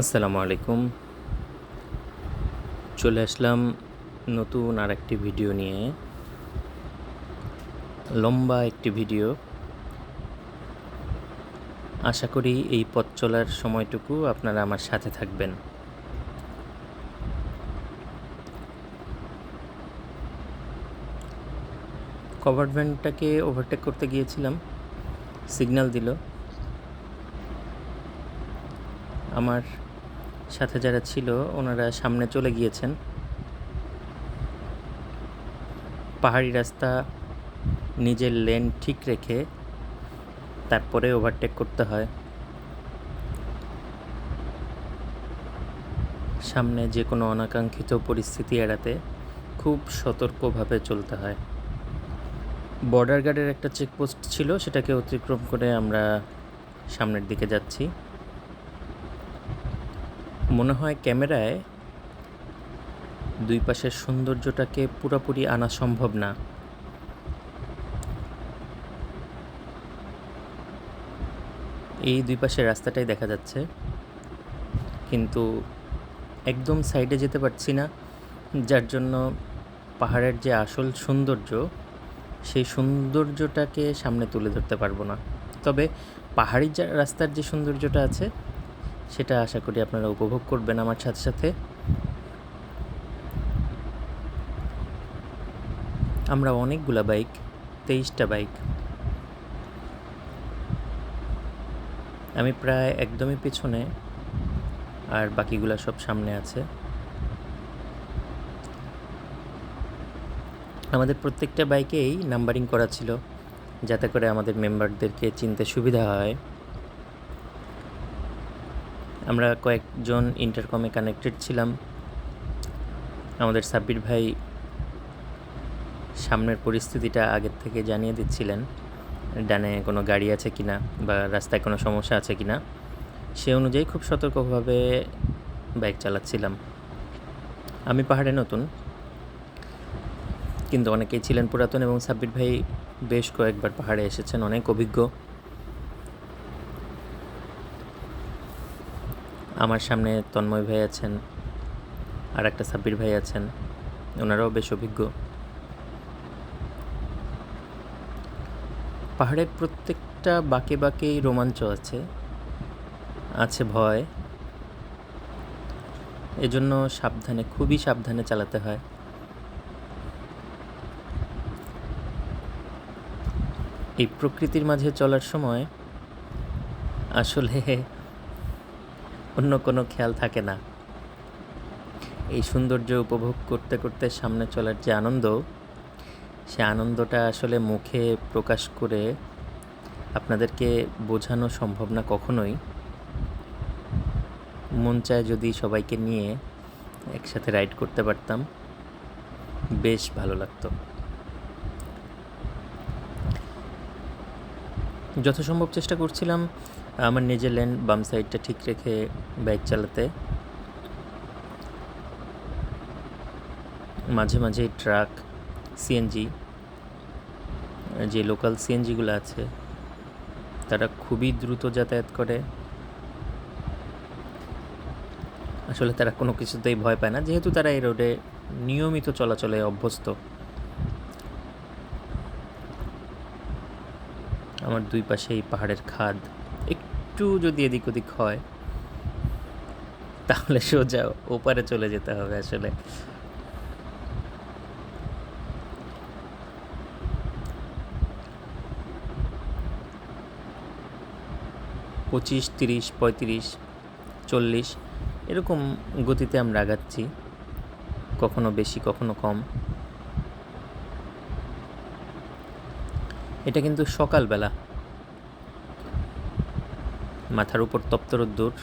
আসসালামু আলাইকুম। চলে আসলাম নতুন আর একটি ভিডিও নিয়ে। লম্বা একটি ভিডিও। আশা করি এই পথ চলার সময়টুকু আপনারা আমার সাথে থাকবেন। কভার ভ্যানটাকে ওভারটেক করতে গিয়েছিলাম। সিগন্যাল দিল। আমার সাথে যারা ছিল, ওনারা সামনে চলে গিয়েছেন। পাহাড়ি রাস্তা, নিজের লেন ঠিক রেখে তারপরে ওভারটেক করতে হয়। সামনে যে কোনো অনাকাঙ্ক্ষিত পরিস্থিতি এড়াতে খুব সতর্কভাবে চলতে হয়। বর্ডার গার্ডের একটা চেকপোস্ট ছিল, সেটাকে অতিক্রম করে আমরা সামনের দিকে যাচ্ছি। মনে হয় ক্যামেরায় দুই পাশের সৌন্দর্যটাকে পুরোপুরি আনা সম্ভব না। এই দুই পাশের রাস্তাটাই দেখা যাচ্ছে। কিন্তু একদম সাইডে যেতে পারছি না, যার জন্য পাহাড়ের যে আসল সৌন্দর্য, সেই সৌন্দর্যটাকে সামনে তুলে ধরতে পারব না। তবে পাহাড়ি রাস্তার যে সৌন্দর্যটা আছে সেটা আশা করি আপনারা উপভোগ করবেন আমার সাথে সাথে। আমরা অনেকগুলা বাইক, তেইশটা বাইক। আমি প্রায় একদমই পেছনে, আর বাকিগুলা সব সামনে আছে। আমাদের প্রত্যেকটা বাইকেই নাম্বারিং করা ছিল, যাতে করে আমাদের মেম্বারদেরকে চিনতে সুবিধা হয়। আমরা কয়েকজন ইন্টারকমে কানেক্টেড ছিলাম। আমাদের সাব্বির ভাই সামনের পরিস্থিতিটা আগের থেকে জানিয়ে দিচ্ছিলেন, ডানে কোনো গাড়ি আছে কি না বা রাস্তায় কোনো সমস্যা আছে কি না সে অনুযায়ী খুব সতর্কভাবে বাইক চালাচ্ছিলাম। আমি পাহাড়ে নতুন, কিন্তু অনেকেই ছিলেন পুরাতন এবং সাব্বির ভাই বেশ কয়েকবার পাহাড়ে এসেছেন, অনেক অভিজ্ঞ। আমার সামনে তন্ময় ভাই আছেন আর একটা সাব্বির ভাই আছেন। ওনারাও বেশ অভিজ্ঞ। পাহাড়ের প্রত্যেকটা বাঁকে বাঁকেই রোমাঞ্চ আছে আছে ভয়। এজন্য সাবধানে, খুবই সাবধানে চালাতে হয়। এই প্রকৃতির মাঝে চলার সময় আসলে অন্য কোনো খেয়াল থাকে না। এই সৌন্দর্য উপভোগ করতে করতে সামনে চলার যে আনন্দ, সে আনন্দটা আসলে মুখে প্রকাশ করে আপনাদেরকে বোঝানো সম্ভব না কখনোই। মন চায় যদি সবাইকে নিয়ে একসাথে রাইড করতে পারতাম, বেশ ভালো লাগতো। যথাসম্ভব চেষ্টা করছিলাম আমার নিজের লেন বাম সাইডটা ঠিক রেখে বাইক চালাতে। মাঝে মাঝে ট্রাক সিএনজি যে লোকাল সিএনজিগুলো আছে, তারা খুবই দ্রুত যাতায়াত করে। আসলে তারা কোনো কিছুতেই ভয় পায় না, যেহেতু তারা এই রোডে নিয়মিত চলাচলে অভ্যস্ত। আমার দুই পাশে এই পাহাড়ের খাদ। একটু যদি এদিক ওদিক হয়, তাহলে সোজা ওপারে চলে যেতে হবে আসলে। পঁচিশ, তিরিশ, পঁয়ত্রিশ, চল্লিশ, এরকম গতিতে আমরা আগাচ্ছি, কখনো বেশি, কখনো কম। এটা কিন্তু সকালবেলা। মাথার উপর তপ্ত রোদ্দুর।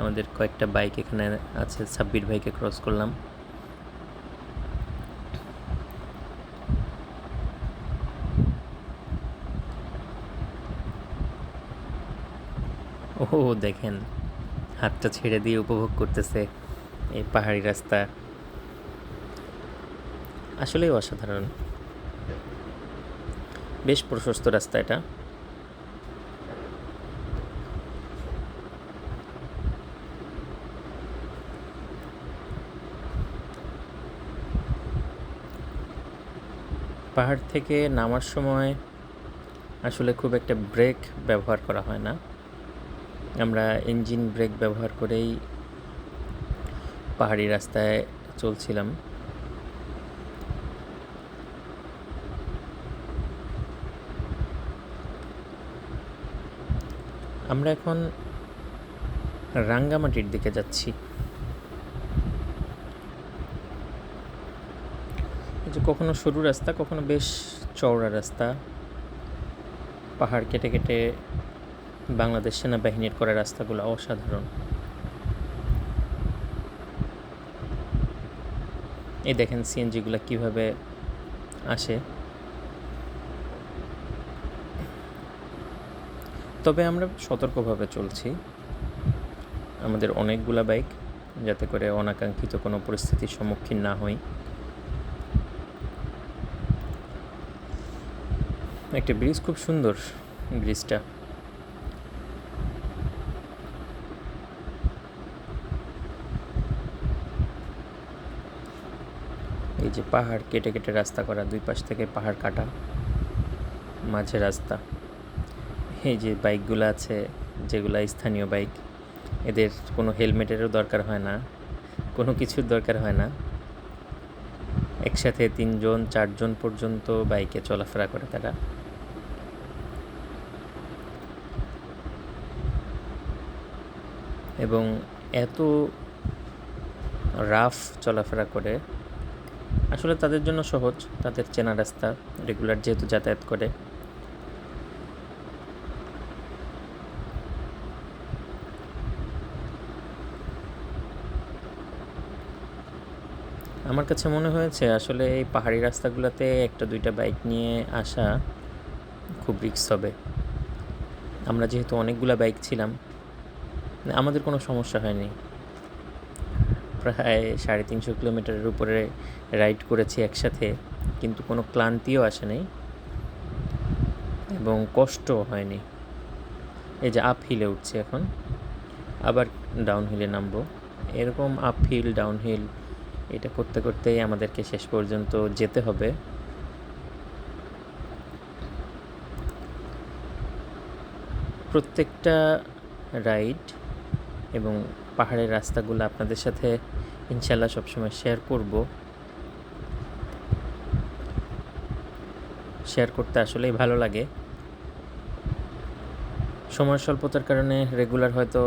আমাদের কয়েকটা বাইক এখানে আছে ছাব্বির ভাইকে ক্রস করলাম। ও দেখেন, হাতটা ছেড়ে দিয়ে উপভোগ করতেছে এই পাহাড়ি রাস্তা। আসলেই অসাধারণ। বেশ প্রশস্ত রাস্তা এটা। পাহাড় থেকে নামার সময় আসলে খুব একটা ব্রেক ব্যবহার করা হয় না। আমরা ইঞ্জিন ব্রেক ব্যবহার করেই পাহাড়ি রাস্তায় চলছিলাম। আমরা এখন রাঙ্গামাটির দিকে যাচ্ছি। যে কখনো সরু রাস্তা, কখনো বেশ চওড়া রাস্তা। পাহাড় কেটে কেটে বাংলাদেশ সেনাবাহিনীর করা রাস্তাগুলো অসাধারণ। এই দেখেন, সিএনজিগুলো কীভাবে আসে। তবে আমরা সতর্কভাবে চলছি। আমাদের অনেকগুলা বাইক, যাতে করে অনাকাঙ্ক্ষিত কোনো পরিস্থিতির সম্মুখীন না হই। একটা ব্রিজ খুব সুন্দর ব্রিজটা। এই যে পাহাড়, কেটে কেটে রাস্তা করা, দুই পাশ থেকে পাহাড় কাটা, মাঝে রাস্তা। এই যে বাইকগুলো আছে, যেগুলো স্থানীয় বাইক, এদের কোনো হেলমেটেরও দরকার হয় না, কোনো কিছুর দরকার হয় না। একসাথে তিনজন, চারজন পর্যন্ত বাইকে চলাফেরা করে তারা। এবং এত রাফ চলাফেরা করে, আসলে তাদের জন্য সহজ, তাদের চেনা রাস্তা, রেগুলার যেহেতু যাতায়াত করে। আমার কাছে মনে হয়েছে আসলে এই পাহাড়ি রাস্তাগুলোতে একটা দুইটা বাইক নিয়ে আসা খুব রিক্স হবে। আমরা যেহেতু অনেকগুলো বাইক ছিলাম, আমাদের কোনো সমস্যা হয়নি। প্রায় সাড়ে তিনশো কিলোমিটারের উপরে রাইড করেছি একসাথে, কিন্তু কোনো ক্লান্তিও আসে আসেনি এবং কষ্টও হয়নি। এই যে আপ হিলে উঠছে এখন, আবার ডাউন হিলে নামবো। এরকম আপ হিল ডাউন হিল এটা করতে করতেই আমাদেরকে শেষ পর্যন্ত যেতে হবে। প্রত্যেকটা রাইড এবং পাহাড়ের রাস্তাগুলো আপনাদের সাথে ইনশাল্লাহ সবসময় শেয়ার করব। শেয়ার করতে আসলেই ভালো লাগে। সময় স্বল্পতার কারণে রেগুলার হয়তো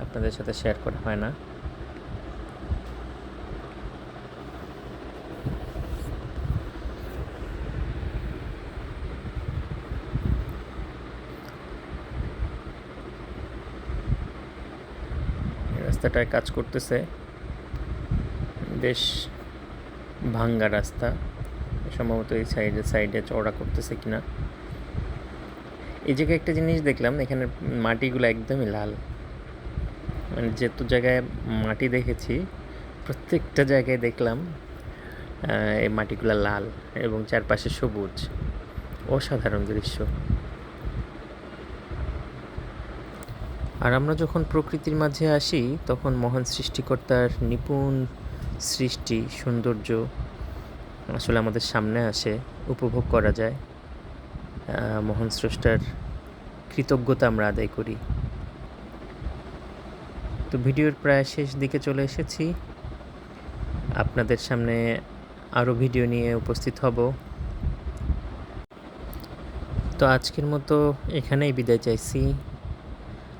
আপনাদের সাথে শেয়ার করা হয় না। রাস্তাটায় কাজ করতেছে। বেশ ভাঙ্গা রাস্তা। সম্ভবত এই সাইডে সাইডে চওড়া করতেছে কিনা। এই জায়গায় একটা জিনিস দেখলাম, এখানে মাটিগুলো একদমই লাল। মানে যেহেতু জায়গায় মাটি দেখেছি, প্রত্যেকটা জায়গায় দেখলাম এই মাটিগুলো লাল এবং চারপাশে সবুজ। অসাধারণ দৃশ্য। আর আমরা যখন প্রকৃতির মাঝে আসি, তখন মহান সৃষ্টিকর্তার নিপুণ সৃষ্টি, সৌন্দর্য আসলে আমাদের সামনে আসে, উপভোগ করা যায়। মহান স্রষ্টার কৃতজ্ঞতা আমরা আদায় করি। তো ভিডিওর প্রায় শেষ দিকে চলে এসেছি। আপনাদের সামনে আরও ভিডিও নিয়ে উপস্থিত হব। তো আজকের মতো এখানেই বিদায় চাইছি।